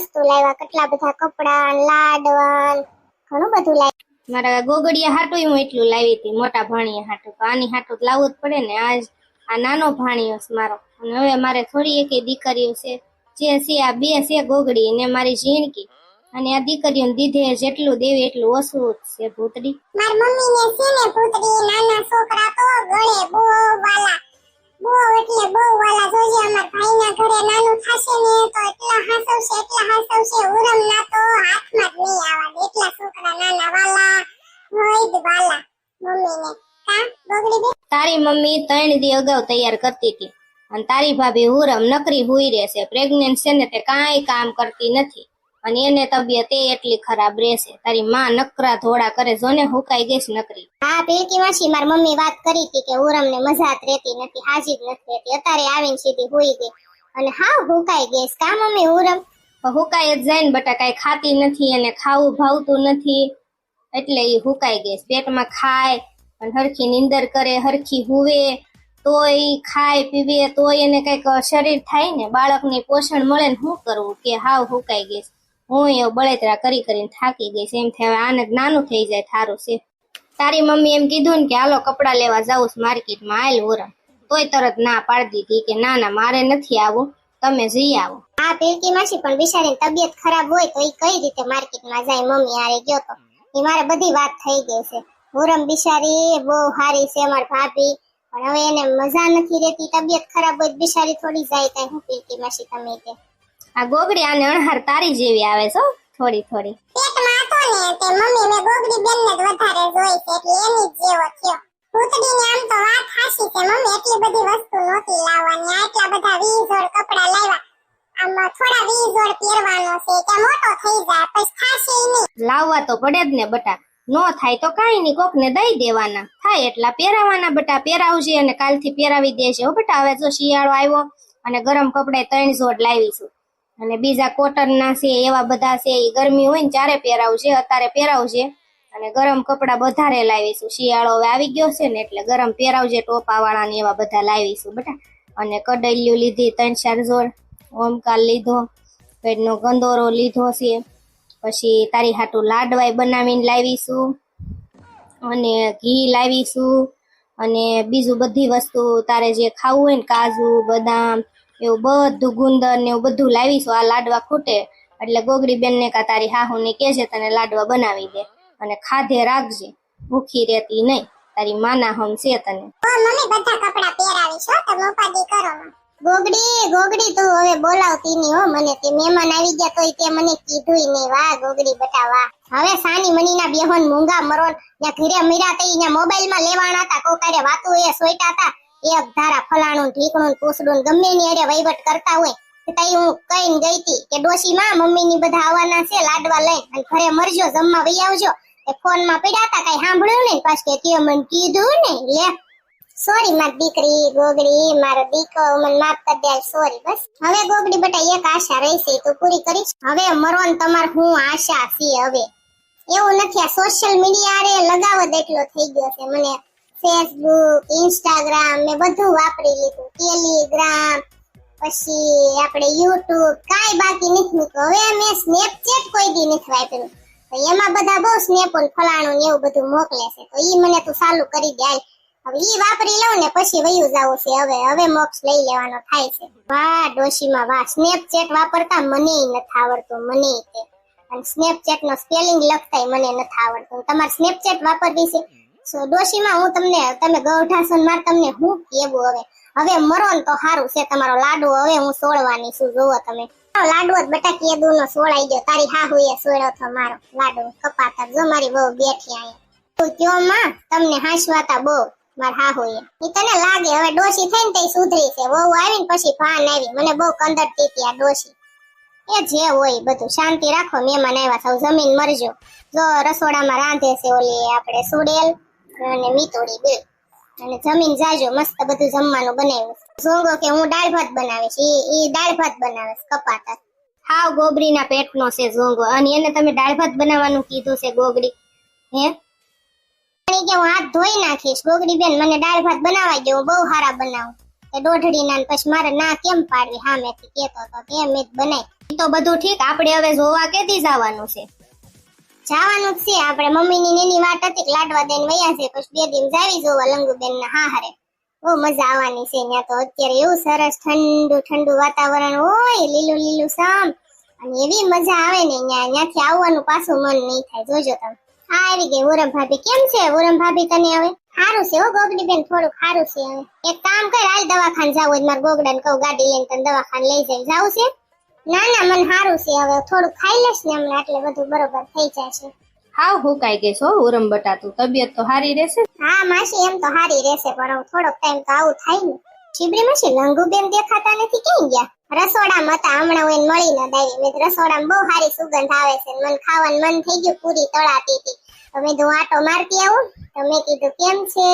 વસ્તુ લાવ્યા કેટલા બધા કપડા લાડવા ઘણું બધું લાવ્યા. મારા ગોગડીયા હાટું હું એટલું લાવી હતી મોટા ભાણિયા હાટું. તો આની હાટું લાવવું જ પડે ને આજ આ નાનો ભાણિયો છે મારો. અને હવે મારે થોડી એક દીકરીઓ છે જે છે આ બે છે ગોગડી ને મારી ઝીણકી. અને આ દીકરીઓને દીધે જેટલું દેવી એટલું ઓછું છે ભૂતડી. મારી મમ્મી ને છે ને એટલા હાસવશે એટલા હાસવશે ઉરમ ના તો હાથમાં જ નહીં આવા એટલા છોકરા નાના વાલા હોય જ વાલા મમ્મીને. કા બગડી દે તારી મમ્મી ત્રણ દી અગાઉ તૈયાર કરતી હતી. અને તારી ભાભી હુરમ નકરી હુઈ રહેશે પ્રેગ્નન્ટ છે ને તે કાંઈ કામ કરતી નથી. અને એને તબિયત એટલી ખરાબ રહેશે તારી માં નકરા ધોળા કરે જોને હુકાઈ ગઈ નકરી. હા પેલકી માસી માર મમ્મી વાત કરી હતી કે ઉરમ ને મજા જ રહેતી નથી હાજી જ નથી રહેતી. અત્યારે આવીને સીધી હુઈ ગઈ. અને હા હુકાઈ ગઈ. કા મમ્મી ઉરમ? હુકાઈ જ જાય ને બટા કાંઈ ખાતી નથી અને ખાવું ભાવતું નથી. એટલે એ હુકાઈ ગઈ પેટમાં ખાય અને હરખી નીંદર કરે, હરખી હુવે. તોય એ ખાય, પીવે, તોય એને કંઈક શરીર થાય ને બાળકને પોષણ મળે ને શું કરવું? કે હાવ હુકાઈ ગઈ હું એવું બળેતરા કરી કરીને થાકી ગઈ એમ થાય આને નાનું થઈ જાય, થારું છે. તારી મમ્મી એમ કીધું ને કે, હાલો, કપડા લેવા જાઉં છું માર્કેટમાં. આયલ ઓરમ તોય તરત ના પાડી દીધી કે, ના ના, મારે નથી આવું. તમે જઈ આવો. પેલકી માસી પણ બિચારીની તબિયત ખરાબ હોય તો એ કઈ રીતે માર્કેટમાં જાય? મમ્મી હારે ગયો તો. એ મારે બધી વાત થઈ ગઈ છે. ઉરમ બિચારી બહુ સારી છે અમારી ભાભી. પણ હવે એને મજા નથી રહેતી તબિયત ખરાબ હોય બિચારી થોડી જાય કઈ હું પેલકી માસી તમે કે? આ ગોગડી આને અણહાર તારી જેવી આવે છો થોડી થોડી. પેટમાં હતો ને તે મમ્મી મે ગોગડી બેન ને વધારે જોઈ છે એટલે એની જ જેવો થયો. પૂતડી ને આમ તો વાત હાસી છે મમ્મી એટલી બધી વસ્તુ નહોતી લાવવાની. આટલા બધા વીસ જોડ કપડા લાવ્યા. આમ થોડા વીસ જોડ પહેરવાનો છે કે મોટો થઈ જાય પછી ખાશે નહીં. લાવવા તો પડે જ ને બટા. નો થાય તો કાઈ નહીં, કોકને દઈ દેવાના. થાય એટલા પહેરાવાના બટા, પહેરાવજે અને કાલથી પહેરાવી દેજે હો બટા. હવે જો શિયાળો આવ્યો અને ગરમ કપડે ત્રણ જોડ લાવીશું અને બીજા કોટનના છે, એવા બધા છે એ ગરમી હોય ને ચારે પહેરાવજે, અત્યારે પહેરાવજે. અને ગરમ કપડા વધારે લાવીશું શિયાળો હવે આવી ગયો છે ને એટલે ગરમ પહેરાવજે ટોપા વાળા ને એવા બધા લાવીશું બટા. અને કડલ્યું લીધી ત્રણ ચાર જોડ. ઓમકાર લીધો, પેટનો ગંદોરો લીધો છે. પછી તારી હાટું લાડવાય બનાવીને લાવીશું, અને ઘી લાવીશું, અને બીજું બધી વસ્તુ તારે જે ખાવું હોય ને કાજુ, બદામ, એવું બધું ગુંદર ને એવું બધું લાવીશું. આ લાડવા ખૂટે, એટલે ગોગડી બેન ને કા તારી હાહુ ને છે તને લાડવા બનાવી દે, અને ખાધે રાખજે, ભૂખી રહેતી નહીં. તારી માના હમ છે તને. મમ્મી બધા કપડા પહેરાવીશ તો તમે કરો. ગોગડી ગોગડી, તું હવે બોલાવતી નહીં હો મને તે મહેમાન આવી ગયા તોય તે મને કીધુંય નહીં. વાહ, ગોગડી બટા, વાહ. હવે સાની મનીના બેહોન મૂંગા મરોન યા ઘરે મીરા તઈ યા મોબાઈલમાં હતા કોકારે વાતું એ સોઈટા હતા એક ધારા ફલાણું, ઢીકણું પૂસડું ગમે ની અરે વહીવટ કરતા હોય તઈ હું કઈને ગઈ તી કે ડોશી માં મમ્મી ની બધા આવવાના છે લાડવા લઈ અને ઘરે મરજો, જમવા વહી આવજો. એ ફોનમાં પડ્યા હતા, કઈ સાંભળ્યું નહીં? પાછ કે મને કીધું ને લે. સોરી માર દીકરી, ગોગડી, મારો દીકરો, મને માફ કરી દે સોરી બસ. હવે ગોગડી બટા, એક આશા રહેશે તો પૂરી કરીશ? હવે મરોન તમાર હું આશા સી હવે. એવું નથી, આ સોશિયલ મીડિયા રે લગાવ જ થઈ ગયો છે. મને ફેસબુક ઇન્સ્ટાગ્રામ મેં બધું વાપરી લીધું. ટેલિગ્રામ પછી આપણે યુટ્યુબ કાંઈ બાકી નથી મૂક્યું. હવે મેં સ્નેપચેટ કોઈ દી નથી વાપર્યું. એમાં બધા બહુ સ્નેપ ફલાણું ને એવું બધું મોકલે છે. તો ઈ મને તું ચાલુ કરી દે. હવે ઈ વાપરી લઉં ને પછી વયું જાવું છે. હવે હવે મોક્ષ લઈ લેવાનો થાય છે. વાહ ડોશીમાં વાહ. સ્નેપચેટ વાપરતા મને નથી આવડતું મને તે. અને સ્નેપચેટ નો સ્પેલિંગ લખતાય મને નથી આવડતું. તમારે સ્નેપચેટ વાપરવી છે? સો ડોશીમાં હું તમને તમે ગૌઢાસો માર તમને હું કેવું હવે. હવે મરો ને તો સારું છે તમારો લાડુ. હવે હું સોળવાની છું. જોવો તમે. લાડુ જ બટા કેદુ નો સોળાઈ ગયો. તારી હાહુ એ સોળ્યો તો મારો લાડુ. કપાતા જો મારી બહુ બેઠી અહીંયા. તું કયો માં? તમને હાંસવાતા બહુ. માર હાહુ એ. તને લાગે હવે ડોશી થઈને તે સુધરી છે. વહુ આવીને પછી ભાન આવી. મને બહુ કંદરતી હતી આ ડોશી. એ જે હોય બધું. શાંતિ રાખો, મહેમાન આવ્યા સૌ જમીન મરજો. જો રસોડામાં રાંધે છે ઓલી આપણે સુડેલ અને મીતોડી બે. અને જમીન જાજો. મસ્ત બધું જમવાનું બનાવ્યું. ઝોંગો કે હું દાળ ભાત બનાવીશ. ઈ ઈ દાળ ભાત બનાવીશ કપાતા. હાવ ગોબરીના પેટનો છે ઝોંગો અને એને તમે દાળ ભાત બનાવવાનું કીધું છે ગોગડી હે? ઈ કે હું હાથ ધોઈ નાખીશ. ગોગડી બેન મને દાળ ભાત બનાવવા દે બહુ સારા બનાવું. એ દોઢડી ના પછી મારે ના કેમ પાડવી? સામેથી કેતો તો તે મેં બનાવી તો બધું ઠીક, આપણે હવે જોવા કેથી જવાનું છે? જવાનું છે, આપણે મમ્મીની નેની વાત હતી લાડવા દેન વયા છે, પછી બે દિન જાવી જોવા લંગુબેન ના હારે બહુ મજા આવવાની છે, ત્યાં તો અત્યારે એવું સરસ ઠંડુ ઠંડુ વાતાવરણ હોય, લીલું લીલું સામ અને એવી મજા આવે ને, ત્યાં, ત્યાંથી આવવાનું પાછું મન નહીં થાય, જોજો તમે. હા આવી ગઈ ઓરમ ભાભી કેમ છે? ઓરમ ભાભી તને હવે સારું છે હો ગોગડી બેન થોડું સારું છે હવે. એક કામ કર હાલ દવાખાને જાવ હોય મારા ગોગડાને કહું ગાડી લઈને તને દવાખાને લઈ જાય જાવ છે. ના ના મને સારું છે હવે. થોડું ખાઈ લેશ ને હમણાં એટલે બધું બરોબર થઈ જશે. હાવ હુકાઈ ગઈશ હો ઉરમ બટા તું તબિયત તો સારી રહેશે? હા માસી એમ તો સારી રહેશે પણ હું થોડોક ટાઈમ તો આવું થાય ને. શિબરી માસી લંગુબેન દેખાતા નથી ક્યાં ગયા? રસોડામાં હતા હમણાં હું એને મળી ન દાવી મેં રસોડામાં બહુ સારી સુગંધ આવે છે મને ખાવાનું મન થઈ ગયું પૂરી તળાતી હતી તો મેં કીધું મારતી આવું તો મેં કીધું કેમ છે?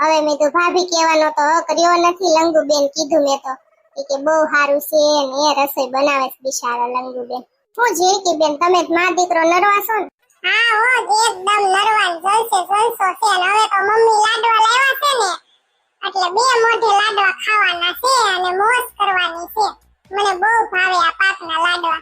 હવે મેં તો ભાભી કહેવાનો તો કર્યો નથી, લંગુબેન કીધું મેં તો. કે બહુ સારું છે ને એ રસોઈ બનાવે છે બિચારા લંગુબેન. હું કે બેન, તમે જ મા દીકરો નરવા છો ને? હા, હો એકદમ નરવાન જલસે જલસો છે અને હવે તો મમ્મી લાડવા લાવ્યા છે ને. એટલે બે મોઢે લાડવા ખાવાના છે અને મોજ કરવાની છે. મને બહુ ભાવે આ પાકના લાડવા.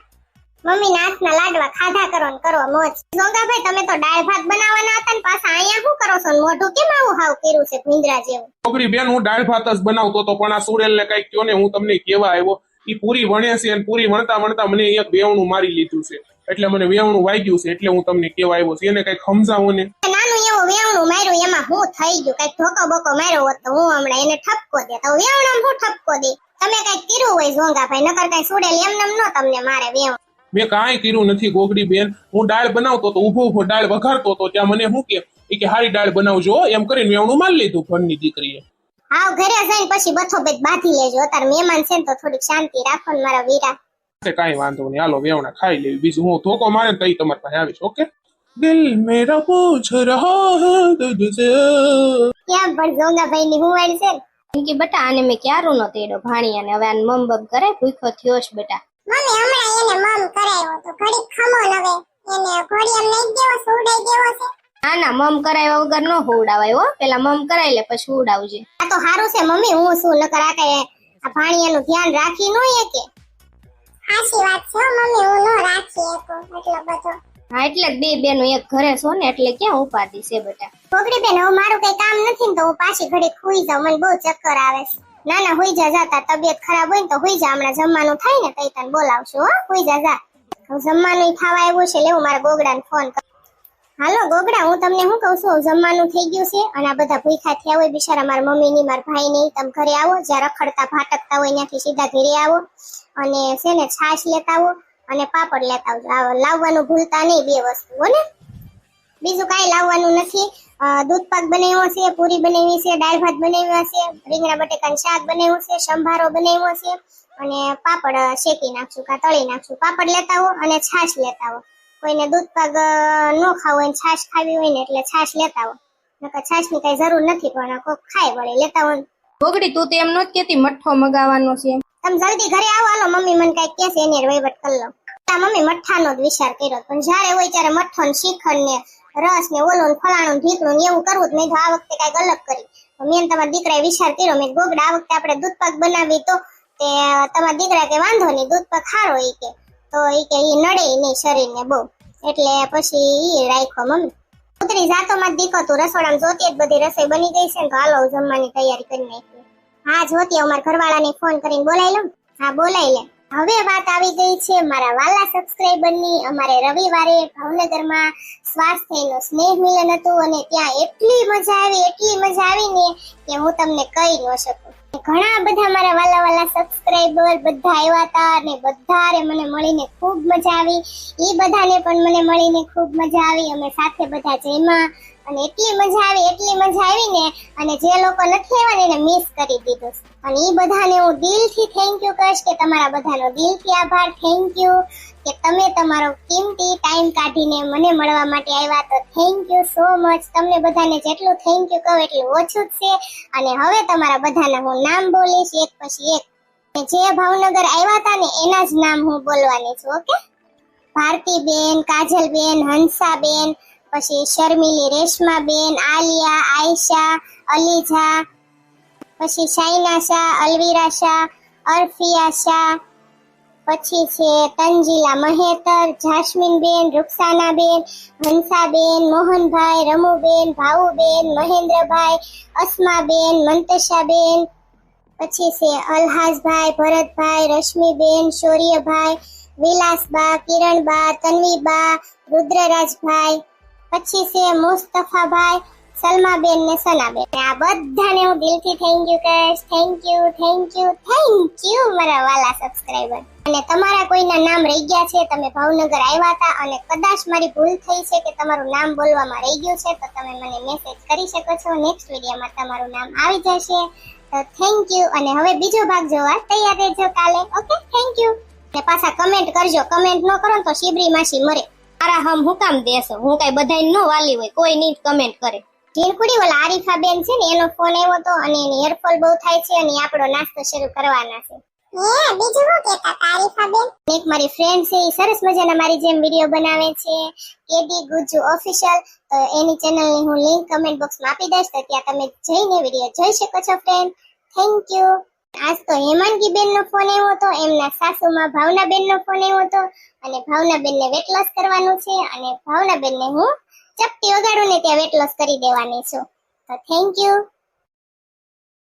મમ્મી નાથના લાડવા ખાધા કરો ને કરો મોજ. જોગાભાઈ તમે તો દાળ ભાત બનાવવાના હતા ને પાછા અહીંયા શું કરો છો મોઢું કેમ આવું હાવ કર્યું છે ભીંદરા જેવું? છોકરી બેન હું દાળ ભાત જ બનાવતો હતો પણ આ સુરેલ ને કંઈક કયો ને હું તમને કેવા આવ્યો. એ પૂરી વણે છે અને પૂરી વણતા વણતા મને એક વેવણું મારી લીધું છે. એટલે મને વેવણું વાગ્યું છે એટલે હું તમને કેવા આવ્યો છું. એને કંઈક સમજાવો ને. નાનું એવું વેવણું માર્યું એમાં હું થઈ ગયું? કંઈક ધોકો બોકો માર્યો હોત તો હું હમણાં એને ઠપકો દે. તો વેવણામાં હું ઠપકો દે? તમે કંઈક કર્યું હોય જોગાભાઈ નકર કઈ સુડેલ એમ નો તમને મારે વેવણ. મેં કાંઈ કર્યું નથી ગોગડી બેન. હું દાળ બનાવતો તો ઊભો ઊભો દાળ વઘારતો તો ત્યાં મને શું કે? એ કે હારી દાળ બનાવજો એમ કરીને વેવણું માલ લીધું ઘરની દીકરીએ. હાવ ઘરે જઈને પછી બથો બેત બાંધી લેજો. અત્યારે મહેમાન છે ને તો થોડીક શાંતિ રાખો ને મારા વીરા. કાંઈ વાંધો નહીં. હાલો વેવણા ખાઈ લેવી. બીજું હું ધોકો મારે ને તઈ તમારી પાસે આવીશ ઓકે? દિલ મેરા પૂછ રહા હૈ તુજસે. ક્યાં પણ જોગાભાઈ ની હુંવાડ છે કે બટા આને મેં ક્યારું નો તેડો અને હવે આને મમ બમ કરે ભૂખો થયો છે બેટા. મમ્મી હમણાં એને મમ કરાવ્યો તો ઘડી ખમો ન એને ઘોડી એમ નહીં દેવો સુડાઈ દેવો છે. ના ના મમ કરાવ્યા વગર નો હોવડાવાય હો. પેલા મમ કરાવી લે પછી ઉડાવજે આ તો સારું છે મમ્મી હું શું? નકર આ કે આ ભાણિયાનું ધ્યાન રાખી ન કે સાચી વાત છે મમ્મી હું ન રાખી એકું એટલો બધો. હા એટલે બે બે નું એક ઘરે છો ને એટલે ક્યાં ઉપાધિ છે બેટા? છોકરી બેન હવે મારું કઈ કામ નથી ને તો હું પાછી ઘડી ખુઈ જાઉં મને બહુ ચક્કર આવે છે. ના ના જા જાતા તબિયત ખરાબ હોય ને તો હુઈ જા, હમણાં જમવાનું થાય ને તઈ તને બોલાવશું, હો, હુઈ જા જા. જમવાનું ખાવા આવ્યું છે, લેવું મારા ગોગડાને ફોન હાલો ગોગડા, હું તમને શું કહું છું? જમવાનું થઈ ગયું છે અને આ બધા ભૂખ્યા થયા હોય બિચારા, મારા મમ્મી ની, મારા ભાઈ ની તમે ઘરે આવો, જ્યાં રખડતા ભાટકતા હોય ત્યાંથી સીધા ઘરે આવો અને છે ને છાશ લેતા આવો અને પાપડ લેતા આવજો. લાવવાનું ભૂલતા નહીં બે વસ્તુ, હો ને? બીજું કાંઈ લાવવાનું નથી. દૂધ પાક બનાવ્યો છે પૂરી બનાવી છે દાળ ભાત બનાવ્યા છે રીંગણા બટેકાનું શાક બનાવ્યું છે સંભારો બનાવ્યો છે અને પાપડ શેકી નાખશું કા તળી નાખશું. પાપડ લેતા હો અને છાશ લેતા હો કોઈને દૂધ પાક ન ખાવું હોય છાશ ખાવી હોય ને એટલે છાશ લેતા હો નકર છાશની કઈ જરૂર નથી પણ કોક ખાય વળે લેતા હોય ભોગડી તું તો એમ નત કેતી મઠ્ઠો મગાવવાનો છે. તમે જલ્દી ઘરે આવો હાલો મમ્મી મને કઈ કહેશે એની વહીવટ કરી લો. મમ્મી મઠ્ઠાનો જ વિચાર કર્યો પણ જ્યારે હોય ત્યારે મઠ્ઠો ને શ્રીખંડ ને રસ ને ઓલો ફલાણું ઢીકણું એવું કરવું મેં આ વખતે કંઈક અલગ કરી. મેં તમારા દીકરાએ વિચાર કર્યો, મેં ગોગડા, આ વખતે આપણે દૂધ બનાવી તો તે તમારા દીકરા કે વાંધો નહીં, દૂધ પાક એ કે. તો એ કે ઈ નડે નહીં શરીરને બહુ. એટલે પછી એ રાખ્યો મમ્મી. ઉતરી જાતો માં દીકો તું રસોડામાં જોતી જ બધી રસોઈ બની ગઈ છે ને તો હાલો જમવાની તૈયારી કરી નાખી હા, જોતી અમારા ઘરવાળાને ફોન કરીને બોલાવી લઉં હા, બોલાવી લે. હવે વાત આવી ગઈ છે મારા વાલા સબસ્ક્રાઇબરની અમારે રવિવારે ભાવનગરમાં સ્વાસ્થ્યનું સ્નેહ મિલન હતું અને ત્યાં એટલી મજા આવી, એટલી મજા આવી ને કે હું તમને કહી ન શકું. ઘણા બધા મારા વાલા વાલા સબસ્ક્રાઇબર બધા આવ્યા હતા અને બધારે મને મળીને ખૂબ મજા આવી. એ બધાને પણ મને મળીને ખૂબ મજા આવી. અમે સાથે બધા જમ્યા અને એટલી મજા આવી, એટલી મજા આવી ને અને જે લોકો નથી આવ્યા એને મિસ કરી દીધું. અને એ બધાને હું દિલથી થેન્ક યુ કહીશ કે તમારા બધાનો દિલથી આભાર. થેન્ક યુ કે તમે તમારો કિંમતી ટાઈમ કાઢીને મને મળવા માટે આવ્યા તો થેન્ક યુ સો મચ તમને બધાને જેટલું થેન્ક યુ કહું એટલું ઓછું જ છે. અને હવે તમારા બધાના હું નામ બોલીશ. એક પછી એક. જે ભાવનગર આવ્યા હતા ને એના જ નામ હું બોલવાની છું, ઓકે? ભારતીબેન, કાજલબેન, હંસાબેન, પછી શર્મિલી રેશમાબેન, આલિયા, આયશા, અલીઝા, પછી શાઇના શાહ, અલવીરા શાહ, અરફિયા શાહ પછી છે તંજીલા મહેતર, જાસ્મીનબેન, રૂપસાનાબેન, હંસાબેન, મોહનભાઈ, રમુબેન, ભાવુબેન, મહેન્દ્રભાઈ, અસ્માબેન, મંતશાબેન, પછી છે અલહાજભાઈ, ભરતભાઈ, રશ્મિબેન, શૌર્યભાઈ, વિલાસબા, કિરણબા, તન્વીબા, રુદ્રરાજભાઈ, પછી છે મુસ્તફાભાઈ, સલમાબેન ને સનાબેન. આ બધાને હું દિલથી થેન્ક યુ કહીશ. Thank you thank you thank you મારા વાલા સબસ્ક્રાઇબર અને તમારા કોઈના નામ રહી ગયા છે, તમે ભાવનગર આવ્યા હતા અને કદાચ મારી ભૂલ થઈ છે કે તમારું નામ બોલવામાં રહી ગયું છે, તો તમે મને મેસેજ કરી શકો છો. નેક્સ્ટ વિડીયોમાં તમારું નામ આવી જશે. તો થેન્ક યુ અને હવે બીજો ભાગ જોવા તૈયાર રહેજો કાલે. ઓકે થેન્ક યુ ને પાછા કમેન્ટ કરજો. કમેન્ટ ન કરો તો શિબરી માસી મરે. મારા હમ હું કામ દેશો? હું કઈ બધાય નો વાલી હોય. કોઈ નહીં કમેન્ટ કરે. ઝીણકુડી ઓલા આરીફા બેન છે ને, એનો ફોન આવ્યો તો અને એની હેરફોલ બહુ થાય છે અને આપણો નાસ્તો શરૂ કરવાના છે. એ બીજું હું કહેતા આરીફા બેન એક મારી ફ્રેન્ડ છે એ સરસ મજાના મારી જેમ વિડિયો બનાવે છે. કેડી ગુજુ ઓફિશિયલ તો એની ચેનલની હું લિંક કમેન્ટ બોક્સમાં આપી દઈશ, તો ત્યાં તમે જઈને વિડિયો જોઈ શકો છો ફ્રેન્ડ થેન્ક યુ આજ તો હેમાંગી બેન નો ફોન આવ્યો હતો, એમના સાસુમાં ભાવના બેન નો ફોન આવ્યો હતો, અને ભાવના બેન ને વેટ લોસ કરવાનું છે, અને ભાવના બેન ને હું ચપટી વગાડું ને ત્યાં વેટ લોસ કરી દેવાની છું. તો થેન્ક યુ